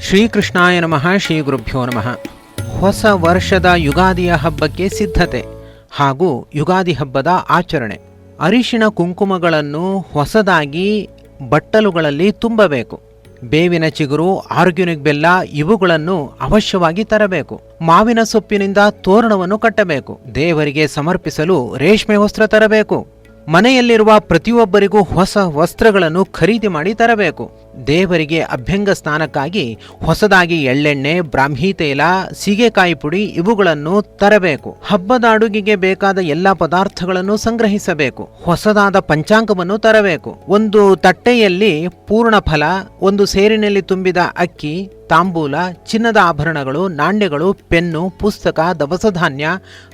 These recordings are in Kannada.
ಶ್ರೀಕೃಷ್ಣಾಯ ನಮಃ ಶ್ರೀ ಗುರುಭ್ಯೋ ನಮಃ. ಹೊಸ ವರ್ಷದ ಯುಗಾದಿಯ ಹಬ್ಬಕ್ಕೆ ಸಿದ್ಧತೆ ಹಾಗೂ ಯುಗಾದಿ ಹಬ್ಬದ ಆಚರಣೆ. ಅರಿಶಿಣ ಕುಂಕುಮಗಳನ್ನು ಹೊಸದಾಗಿ ಬಟ್ಟಲುಗಳಲ್ಲಿ ತುಂಬಬೇಕು. ಬೇವಿನ ಚಿಗುರು, ಆರ್ಗ್ಯುನಿಕ್ ಬೆಲ್ಲ ಇವುಗಳನ್ನು ಅವಶ್ಯವಾಗಿ ತರಬೇಕು. ಮಾವಿನ ಸೊಪ್ಪಿನಿಂದ ತೋರಣವನ್ನು ಕಟ್ಟಬೇಕು. ದೇವರಿಗೆ ಸಮರ್ಪಿಸಲು ರೇಷ್ಮೆ ವಸ್ತ್ರ ತರಬೇಕು. ಮನೆಯಲ್ಲಿರುವ ಪ್ರತಿಯೊಬ್ಬರಿಗೂ ಹೊಸ ವಸ್ತ್ರಗಳನ್ನು ಖರೀದಿ ಮಾಡಿ ತರಬೇಕು. ದೇವರಿಗೆ ಅಭ್ಯಂಗ ಸ್ನಾನಕ್ಕಾಗಿ ಹೊಸದಾಗಿ ಎಳ್ಳೆಣ್ಣೆ, ಬ್ರಾಹ್ಮಿ ತೈಲ, ಸೀಗೆಕಾಯಿ ಪುಡಿ ಇವುಗಳನ್ನು ತರಬೇಕು. ಹಬ್ಬದ ಅಡುಗೆಗೆ ಬೇಕಾದ ಎಲ್ಲ ಪದಾರ್ಥಗಳನ್ನು ಸಂಗ್ರಹಿಸಬೇಕು. ಹೊಸದಾದ ಪಂಚಾಂಗವನ್ನು ತರಬೇಕು. ಒಂದು ತಟ್ಟೆಯಲ್ಲಿ ಪೂರ್ಣ ಫಲ, ಒಂದು ಸೇರಿನಲ್ಲಿ ತುಂಬಿದ ಅಕ್ಕಿ, ತಾಂಬೂಲ, ಚಿನ್ನದ ಆಭರಣಗಳು, ನಾಣ್ಯಗಳು, ಪೆನ್ನು, ಪುಸ್ತಕ, ದವಸಧಾನ್ಯ,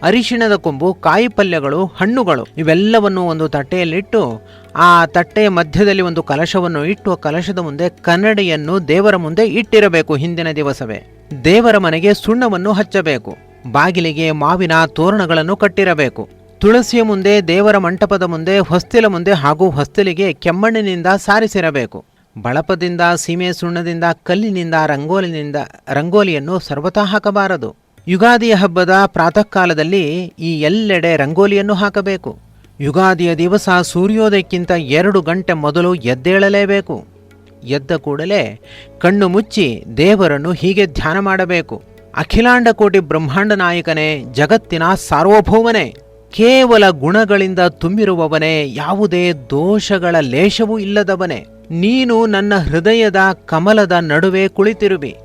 ಅರಿಶಿಣದ ಕೊಂಬು, ಕಾಯಿ ಪಲ್ಯಗಳು, ಹಣ್ಣುಗಳು ಇವೆಲ್ಲವನ್ನು ಒಂದು ತಟ್ಟೆಯಲ್ಲಿಟ್ಟು, ಆ ತಟ್ಟೆಯ ಮಧ್ಯದಲ್ಲಿ ಒಂದು ಕಲಶವನ್ನು ಇಟ್ಟು ಕಲಶದ ಮುಂದೆ ಕನ್ನಡಿಯನ್ನು ದೇವರ ಮುಂದೆ ಇಟ್ಟಿರಬೇಕು ಹಿಂದಿನ ದಿವಸವೇ. ದೇವರ ಮನೆಗೆ ಸುಣ್ಣವನ್ನು ಹಚ್ಚಬೇಕು. ಬಾಗಿಲಿಗೆ ಮಾವಿನ ತೋರಣಗಳನ್ನು ಕಟ್ಟಿರಬೇಕು. ತುಳಸಿಯ ಮುಂದೆ, ದೇವರ ಮಂಟಪದ ಮುಂದೆ, ಹೊಸ್ತಿಲ ಮುಂದೆ ಹಾಗೂ ಹೊಸ್ತಿಲಿಗೆ ಕೆಮ್ಮಣ್ಣಿನಿಂದ ಸಾರಿಸಿರಬೇಕು. ಬಳಪದಿಂದ, ಸೀಮೆ ಸುಣ್ಣದಿಂದ, ಕಲ್ಲಿನಿಂದ, ರಂಗೋಲಿನಿಂದ, ರಂಗೋಲಿಯನ್ನು ಸರ್ವತಾ ಹಾಕಬಾರದು. ಯುಗಾದಿಯ ಹಬ್ಬದ ಪ್ರಾತಃ ಕಾಲದಲ್ಲಿ ಈ ಎಲ್ಲೆಡೆ ರಂಗೋಲಿಯನ್ನು ಹಾಕಬೇಕು. ಯುಗಾದಿಯ ದಿವಸ ಸೂರ್ಯೋದಯಕ್ಕಿಂತ ಎರಡು ಗಂಟೆ ಮೊದಲು ಎದ್ದೇಳಲೇಬೇಕು. ಎದ್ದ ಕೂಡಲೇ ಕಣ್ಣು ಮುಚ್ಚಿ ದೇವರನ್ನು ಹೀಗೆ ಧ್ಯಾನ ಮಾಡಬೇಕು. ಅಖಿಲಾಂಡ ಕೋಟಿ ಬ್ರಹ್ಮಾಂಡ ನಾಯಕನೇ, ಜಗತ್ತಿನ ಸಾರ್ವಭೌಮನೇ, ಕೇವಲ ಗುಣಗಳಿಂದ ತುಂಬಿರುವವನೇ, ಯಾವುದೇ ದೋಷಗಳ ಲೇಷವೂ ಇಲ್ಲದವನೇ. ನೀನು ನನ್ನ ಹೃದಯದ ಕಮಲದ ನಡುವೆ ಕುಳಿತಿರುವಿ.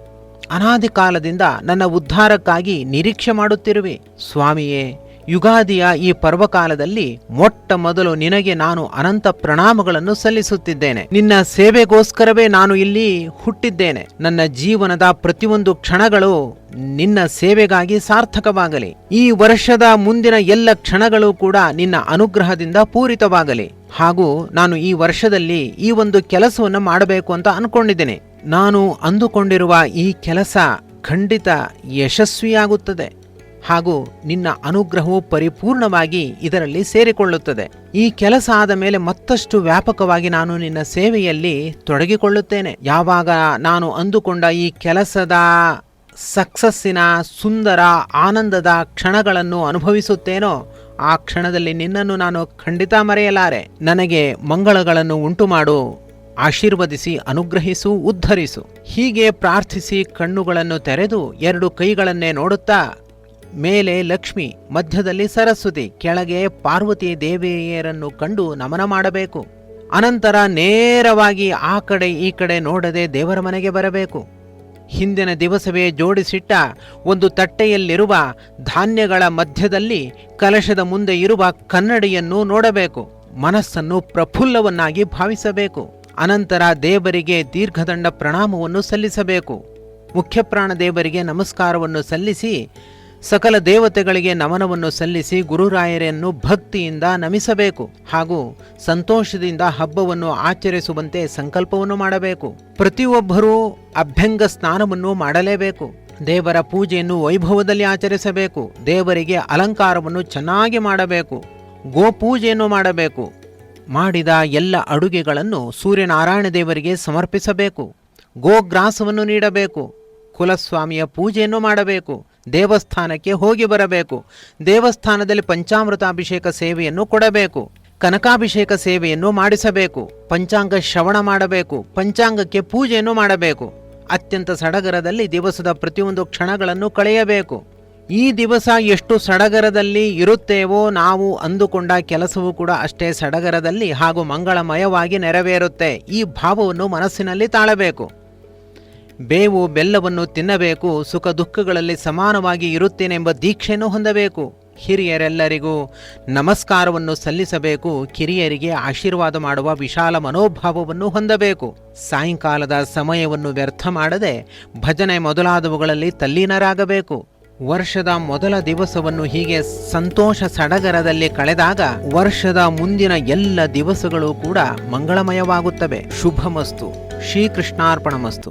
ಅನಾದಿ ಕಾಲದಿಂದ ನನ್ನ ಉದ್ಧಾರಕ್ಕಾಗಿ ನಿರೀಕ್ಷೆ ಮಾಡುತ್ತಿರುವಿ. ಸ್ವಾಮಿಯೇ ಯುಗಾದಿಯ ಈ ಪರ್ವಕಾಲದಲ್ಲಿ ಮೊಟ್ಟ ಮೊದಲು ನಿನಗೆ ನಾನು ಅನಂತ ಪ್ರಣಾಮಗಳನ್ನು ಸಲ್ಲಿಸುತ್ತಿದ್ದೇನೆ. ನಿನ್ನ ಸೇವೆಗೋಸ್ಕರವೇ ನಾನು ಇಲ್ಲಿ ಹುಟ್ಟಿದ್ದೇನೆ. ನನ್ನ ಜೀವನದ ಪ್ರತಿಯೊಂದು ಕ್ಷಣಗಳು ನಿನ್ನ ಸೇವೆಗಾಗಿ ಸಾರ್ಥಕವಾಗಲಿ. ಈ ವರ್ಷದ ಮುಂದಿನ ಎಲ್ಲ ಕ್ಷಣಗಳು ಕೂಡ ನಿನ್ನ ಅನುಗ್ರಹದಿಂದ ಪೂರಿತವಾಗಲಿ. ಹಾಗೂ ನಾನು ಈ ವರ್ಷದಲ್ಲಿ ಈ ಒಂದು ಕೆಲಸವನ್ನು ಮಾಡಬೇಕು ಅಂತ ಅನ್ಕೊಂಡಿದ್ದೇನೆ. ನಾನು ಅಂದುಕೊಂಡಿರುವ ಈ ಕೆಲಸ ಖಂಡಿತ ಯಶಸ್ವಿಯಾಗುತ್ತದೆ. ಹಾಗೂ ನಿನ್ನ ಅನುಗ್ರಹವು ಪರಿಪೂರ್ಣವಾಗಿ ಇದರಲ್ಲಿ ಸೇರಿಕೊಳ್ಳುತ್ತದೆ. ಈ ಕೆಲಸ ಆದ ಮೇಲೆ ಮತ್ತಷ್ಟು ವ್ಯಾಪಕವಾಗಿ ನಾನು ನಿನ್ನ ಸೇವೆಯಲ್ಲಿ ತೊಡಗಿಕೊಳ್ಳುತ್ತೇನೆ. ಯಾವಾಗ ನಾನು ಅಂದುಕೊಂಡ ಈ ಕೆಲಸದ ಸಕ್ಸಸ್ಸಿನ ಸುಂದರ ಆನಂದದ ಕ್ಷಣಗಳನ್ನು ಅನುಭವಿಸುತ್ತೇನೋ, ಆ ಕ್ಷಣದಲ್ಲಿ ನಿನ್ನನ್ನು ನಾನು ಖಂಡಿತ ಮರೆಯಲಾರೆ. ನನಗೆ ಮಂಗಳಗಳನ್ನು ಉಂಟುಮಾಡು, ಆಶೀರ್ವದಿಸಿ, ಅನುಗ್ರಹಿಸು, ಉದ್ಧರಿಸು. ಹೀಗೆ ಪ್ರಾರ್ಥಿಸಿ ಕಣ್ಣುಗಳನ್ನು ತೆರೆದು ಎರಡು ಕೈಗಳನ್ನೇ ನೋಡುತ್ತಾ ಮೇಲೆ ಲಕ್ಷ್ಮಿ, ಮಧ್ಯದಲ್ಲಿ ಸರಸ್ವತಿ, ಕೆಳಗೆ ಪಾರ್ವತಿ ದೇವಿಯರನ್ನು ಕಂಡು ನಮನ ಮಾಡಬೇಕು. ಅನಂತರ ನೇರವಾಗಿ ಆ ಕಡೆ ಈ ಕಡೆ ನೋಡದೆ ದೇವರ ಮನೆಗೆ ಬರಬೇಕು. ಹಿಂದಿನ ದಿವಸವೇ ಜೋಡಿಸಿಟ್ಟ ಒಂದು ತಟ್ಟೆಯಲ್ಲಿರುವ ಧಾನ್ಯಗಳ ಮಧ್ಯದಲ್ಲಿ ಕಲಶದ ಮುಂದೆ ಇರುವ ಕನ್ನಡಿಯನ್ನು ನೋಡಬೇಕು. ಮನಸ್ಸನ್ನು ಪ್ರಫುಲ್ಲವನ್ನಾಗಿ ಭಾವಿಸಬೇಕು. ಅನಂತರ ದೇವರಿಗೆ ದೀರ್ಘದಂಡ ಪ್ರಣಾಮವನ್ನು ಸಲ್ಲಿಸಬೇಕು. ಮುಖ್ಯಪ್ರಾಣ ದೇವರಿಗೆ ನಮಸ್ಕಾರವನ್ನು ಸಲ್ಲಿಸಿ ಸಕಲ ದೇವತೆಗಳಿಗೆ ನಮನವನ್ನು ಸಲ್ಲಿಸಿ ಗುರುರಾಯರನ್ನು ಭಕ್ತಿಯಿಂದ ನಮಿಸಬೇಕು ಹಾಗೂ ಸಂತೋಷದಿಂದ ಹಬ್ಬವನ್ನು ಆಚರಿಸುವಂತೆ ಸಂಕಲ್ಪವನ್ನು ಮಾಡಬೇಕು. ಪ್ರತಿಯೊಬ್ಬರೂ ಅಭ್ಯಂಗ ಸ್ನಾನವನ್ನು ಮಾಡಲೇಬೇಕು. ದೇವರ ಪೂಜೆಯನ್ನು ವೈಭವದಲ್ಲಿ ಆಚರಿಸಬೇಕು. ದೇವರಿಗೆ ಅಲಂಕಾರವನ್ನು ಚೆನ್ನಾಗಿ ಮಾಡಬೇಕು. ಗೋಪೂಜೆಯನ್ನು ಮಾಡಬೇಕು. ಮಾಡಿದ ಎಲ್ಲ ಅಡುಗೆಗಳನ್ನು ಸೂರ್ಯನಾರಾಯಣ ದೇವರಿಗೆ ಸಮರ್ಪಿಸಬೇಕು. ಗೋಗ್ರಾಸವನ್ನು ನೀಡಬೇಕು. ಕುಲಸ್ವಾಮಿಯ ಪೂಜೆಯನ್ನು ಮಾಡಬೇಕು. ದೇವಸ್ಥಾನಕ್ಕೆ ಹೋಗಿ ಬರಬೇಕು. ದೇವಸ್ಥಾನದಲ್ಲಿ ಪಂಚಾಮೃತಾಭಿಷೇಕ ಸೇವೆಯನ್ನು ಕೊಡಬೇಕು. ಕನಕಾಭಿಷೇಕ ಸೇವೆಯನ್ನು ಮಾಡಿಸಬೇಕು. ಪಂಚಾಂಗ ಶ್ರವಣ ಮಾಡಬೇಕು. ಪಂಚಾಂಗಕ್ಕೆ ಪೂಜೆಯನ್ನು ಮಾಡಬೇಕು. ಅತ್ಯಂತ ಸಡಗರದಲ್ಲಿ ದಿವಸದ ಪ್ರತಿಯೊಂದು ಕ್ಷಣಗಳನ್ನು ಕಳೆಯಬೇಕು. ಈ ದಿವಸ ಎಷ್ಟು ಸಡಗರದಲ್ಲಿ ಇರುತ್ತೇವೋ ನಾವು ಅಂದುಕೊಂಡ ಕೆಲಸವೂ ಕೂಡ ಅಷ್ಟೇ ಸಡಗರದಲ್ಲಿ ಹಾಗೂ ಮಂಗಳಮಯವಾಗಿ ನೆರವೇರುತ್ತೆ. ಈ ಭಾವವನ್ನು ಮನಸ್ಸಿನಲ್ಲಿ ತಾಳಬೇಕು. ಬೇವು ಬೆಲ್ಲವನ್ನು ತಿನ್ನಬೇಕು, ಸುಖ ದುಃಖಗಳಲ್ಲಿ ಸಮಾನವಾಗಿ ಇರುತ್ತೇನೆಂಬ ದೀಕ್ಷೆಯನ್ನು ಹೊಂದಬೇಕು. ಹಿರಿಯರೆಲ್ಲರಿಗೂ ನಮಸ್ಕಾರವನ್ನು ಸಲ್ಲಿಸಬೇಕು. ಕಿರಿಯರಿಗೆ ಆಶೀರ್ವಾದ ಮಾಡುವ ವಿಶಾಲ ಮನೋಭಾವವನ್ನು ಹೊಂದಬೇಕು. ಸಾಯಂಕಾಲದ ಸಮಯವನ್ನು ವ್ಯರ್ಥ ಮಾಡದೆ ಭಜನೆ ಮೊದಲಾದವುಗಳಲ್ಲಿ ತಲ್ಲೀನರಾಗಬೇಕು. ವರ್ಷದ ಮೊದಲ ದಿವಸವನ್ನು ಹೀಗೆ ಸಂತೋಷ ಸಡಗರದಲ್ಲಿ ಕಳೆದಾಗ ವರ್ಷದ ಮುಂದಿನ ಎಲ್ಲ ದಿವಸಗಳು ಕೂಡ ಮಂಗಳಮಯವಾಗುತ್ತವೆ. ಶುಭಮಸ್ತು. ಶ್ರೀಕೃಷ್ಣಾರ್ಪಣಮಸ್ತು.